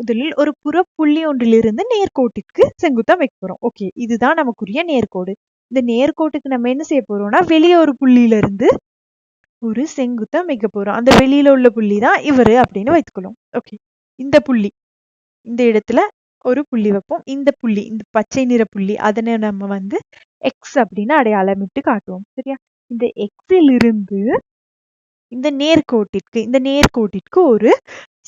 முதலில் ஒரு புறப்புள்ளி ஒன்றிலிருந்து நேர்கோட்டிற்கு செங்குத்தா வைக்க போறோம். ஓகே இதுதான் நமக்குரிய நேர்கோடு. இந்த நேர்கோட்டுக்கு நம்ம என்ன செய்ய போறோம்னா வெளியே ஒரு புள்ளியில இருந்து ஒரு செங்குத்தா வைக்க போறோம். அந்த வெளியில உள்ள புள்ளி தான் இவரு அப்படின்னு வைத்துக்கொள்ளும் ஓகே இந்த புள்ளி இந்த இடத்துல ஒரு புள்ளி வைப்போம். இந்த புள்ளி இந்த பச்சை நிற புள்ளி அதனை நம்ம வந்து எக்ஸ் அப்படின்னு அடையாளமிட்டு காட்டுவோம். சரியா? இந்த எக்ஸிலிருந்து இந்த நேர்கோட்டிற்கு இந்த நேர்கோட்டிற்கு ஒரு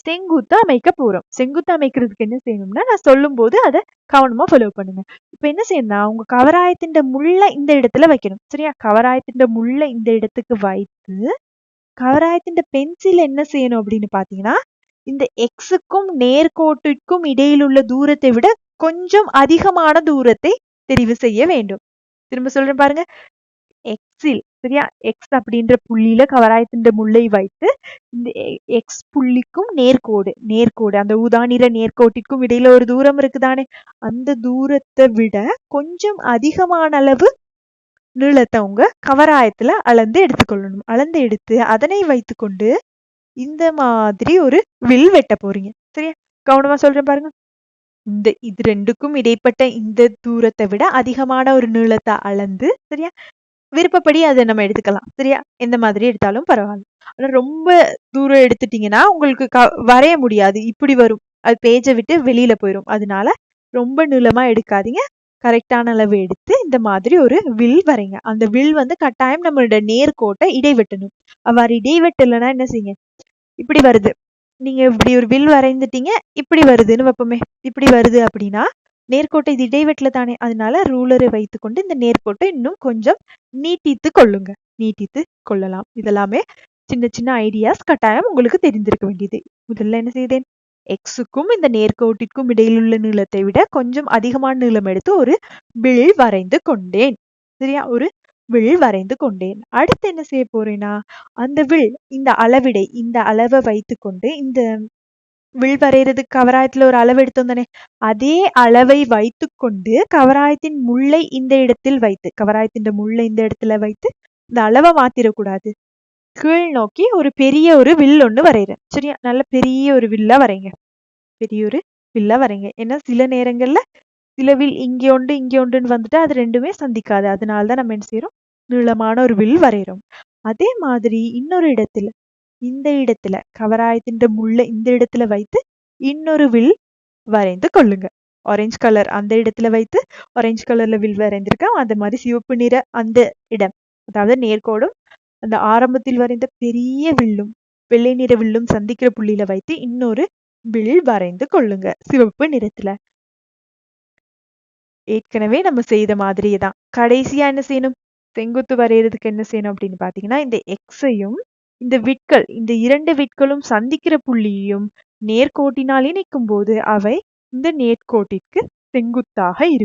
செங்குத்து அமைக்க போறோம். செங்குத்து அமைக்கிறதுக்கு என்ன செய்யணும்னா நான் சொல்லும் போது அதை கவனமா ஃபாலோ பண்ணுங்க. இப்ப என்ன செய்யணும்னா உங்க கவராயத்தின் முள்ள இந்த இடத்துல வைக்கணும். சரியா? கவராயத்தின் முள்ள இந்த இடத்துக்கு வைத்து கவராயத்தின் பென்சில் என்ன செய்யணும் அப்படின்னு பாத்தீங்கன்னா இந்த எக்ஸுக்கும் நேர்கோட்டிற்கும் இடையில் உள்ள தூரத்தை விட கொஞ்சம் அதிகமான தூரத்தை தெரிவு செய்ய வேண்டும். திரும்ப சொல்றேன் பாருங்க. எக்ஸில் சரியா? எக்ஸ் அப்படின்ற புள்ளியில கவராயத்தின் முல்லை வைத்து இந்த எக்ஸ் புள்ளிக்கும் நேர்கோடு நேர்கோடு. அந்த ஊதாநிற நேர்கோட்டிற்கும் இடையில ஒரு தூரம் இருக்குதானே? அந்த தூரத்தை விட கொஞ்சம் அதிகமான அளவு நீளத்தை உங்க கவராயத்துல அளந்து எடுத்துக்கொள்ளணும். அளந்து எடுத்து அதனை வைத்துக்கொண்டு இந்த மாதிரி ஒரு வில் வெட்ட போறீங்க. சரியா? கவனமா சொல்றேன் பாருங்க. இந்த இது ரெண்டுக்கும் இடைப்பட்ட இந்த தூரத்தை விட அதிகமான ஒரு நீளத்தை அளந்து சரியா? விருப்பப்படி அதை நம்ம எடுத்துக்கலாம். சரியா? எந்த மாதிரி எடுத்தாலும் பரவாயில்ல. ஆனா ரொம்ப தூரம் எடுத்துட்டீங்கன்னா உங்களுக்கு க வரைய முடியாது. இப்படி வரும். அது பேஜை விட்டு வெளியில போயிடும் அதனால ரொம்ப நீளமா எடுக்காதீங்க. கரெக்டான அளவு எடுத்து இந்த மாதிரி ஒரு வில் வரைங்க. அந்த வில் வந்து கட்டாயம் நம்மளோட நேர்கோட்டை இடைவெட்டணும். அவ்வாறு இடைவெட்டலைன்னா என்ன செய்யுங்க? இப்படி வருது. நீங்க இப்படி ஒரு வில் வரைந்துட்டீங்க. இப்படி வருதுன்னு வைப்போமே. இப்படி வருது அப்படின்னா நேர்கோட்டை இது இடைவெட்டில் தானே. அதனால ரூலரை வைத்துக்கொண்டு இந்த நேர்கோட்டை இன்னும் கொஞ்சம் நீட்டித்து கொள்ளுங்க. நீட்டித்து கொள்ளலாம். இதெல்லாமே சின்ன சின்ன ஐடியாஸ் கட்டாயம் உங்களுக்கு தெரிந்திருக்க வேண்டியது. முதல்ல என்ன செய்தேன்? எக்ஸுக்கும் இந்த நேர்கோட்டிற்கும் இடையில் உள்ள நீளத்தை விட கொஞ்சம் அதிகமான நீளம் எடுத்து ஒரு வில் வரைந்து கொண்டேன். சரியா? ஒரு வில் வரைந்து கொண்டேன். அடுத்து என்ன செய்ய போறேன்னா அந்த வில் இந்த அளவிடை இந்த அளவை வைத்துக்கொண்டு இந்த வில் வரைகிறதுக்கு கவராயத்துல ஒரு அளவு எடுத்தோம் தானே? அதே அளவை வைத்து கொண்டு கவராயத்தின் முள்ளை இந்த இடத்தில் வைத்து கவராயத்தின் முள்ளை இந்த இடத்துல வைத்து இந்த அளவை மாத்திரக்கூடாது. கீழ் நோக்கி ஒரு பெரிய ஒரு வில் ஒன்று வரைகிறேன் சரியா? நல்ல பெரிய ஒரு வில்லா வரைங்க. பெரிய ஒரு வில்லா வரைங்க. ஏன்னா சில நேரங்கள்ல சில வில் இங்கே ஒன்று இங்கே ஒன்றுன்னு வந்துட்டு அது ரெண்டுமே சந்திக்காது. அதனால தான் நம்ம என்ன செய்யறோம் நீளமான ஒரு வில் வரைகிறோம் அதே மாதிரி இன்னொரு இடத்துல இந்த இடத்துல கவராயத்தின் முள்ள இந்த இடத்துல வைத்து இன்னொரு வில் வரைந்து கொள்ளுங்க. ஆரஞ்சு கலர் அந்த இடத்துல வைத்து ஆரஞ்சு கலர்ல வில் வரைந்திருக்கோம். அந்த மாதிரி சிவப்பு நிற அந்த இடம் அதாவது நேர்கோடும் அந்த ஆரம்பத்தில் வரைந்த பெரிய வில்லும் வெள்ளை நிற வில்லும் சந்திக்கிற புள்ளியில வைத்து இன்னொரு வில் வரைந்து கொள்ளுங்க சிவப்பு நிறத்துல. ஏற்கனவே நம்ம செய்த மாதிரியே தான். கடைசியா என்ன செய்யணும்? செங்குத்து வரைகிறதுக்கு என்ன செய்யணும் அப்படின்னு பாத்தீங்கன்னா இந்த எக்ஸையும் இந்த விட்கள் இந்த இரண்டு விட்களும் சந்திக்கிற புள்ளியையும் நேர்கோட்டினால் இணைக்கும் போது அவை இந்த நேர்கோட்டிற்கு செங்குத்தாக இருக்கும்.